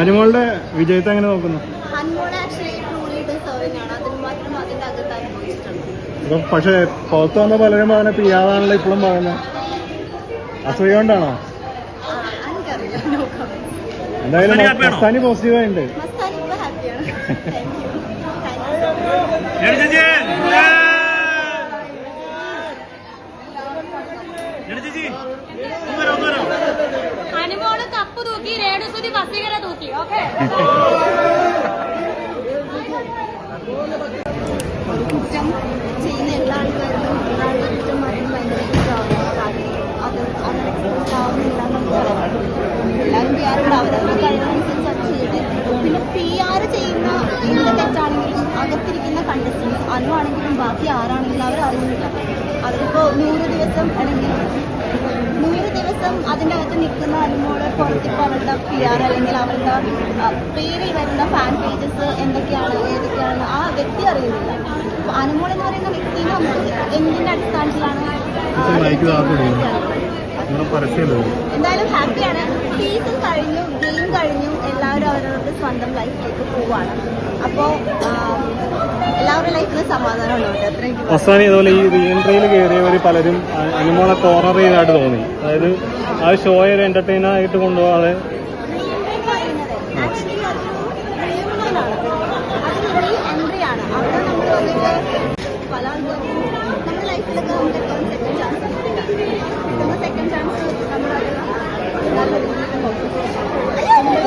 അനുമോളുടെ വിജയത്തെ എങ്ങനെ നോക്കുന്നു? പക്ഷെ പുറത്ത് വന്ന പലരും അതിനെ പിയാതാണല്ലോ ഇപ്പോഴും പറയുന്നത് അസൂയ കൊണ്ടാണോ എന്തായാലും മസ്താനി happy ആണോ? കപ്പ് തൂക്കി രേണുസുതി വസീകര തൂക്കി ഓക്കെ ചെയ്യുന്ന എല്ലാ ആൾക്കാരും അകത്തിരിക്കുന്ന കണ്ടസ്റ്റൻസ് ബാക്കി ആരാണെങ്കിലും അവർ അറിയുന്നില്ല അവരിപ്പോ നൂറ് ദിവസം അല്ലെങ്കിൽ അതിന്റെ അകത്ത് നിൽക്കുന്ന അനുമോൾ പുറത്തിപ്പോൾ അവരുടെ പി ആർ അല്ലെങ്കിൽ അവരുടെ പേരിൽ വരുന്ന ഫാൻ പേജസ് എന്തൊക്കെയാണ് ഏതൊക്കെയാണ് ആ വ്യക്തി അറിയുന്നില്ല. അപ്പൊ അനുമോൾ എന്ന് പറയുന്ന വ്യക്തിനെ നമുക്ക് എന്തിന്റെ അടിസ്ഥാനത്തിലാണ്. എന്തായാലും ഹാപ്പിയാണ് സീസൺ കഴിഞ്ഞു ഗെയിം കഴിഞ്ഞു എല്ലാവരും അവരവരുടെ സ്വന്തം ലൈഫിലേക്ക് പോവാണ്. അപ്പോൾ അവസാനം ഇതുപോലെ ഈ റീഎൻട്രിയിൽ കയറിയവർ പലരും അനുമോളെ കോർണർ ചെയ്തതായിട്ട് തോന്നി. അതായത് ആ ഷോ ഒരു എന്റർടൈൻ ആയിട്ട് കൊണ്ടുപോകാതെ സെക്കൻഡ് ചാൻസ് നമ്മൾ നല്ല രീതിയിൽ നോക്കും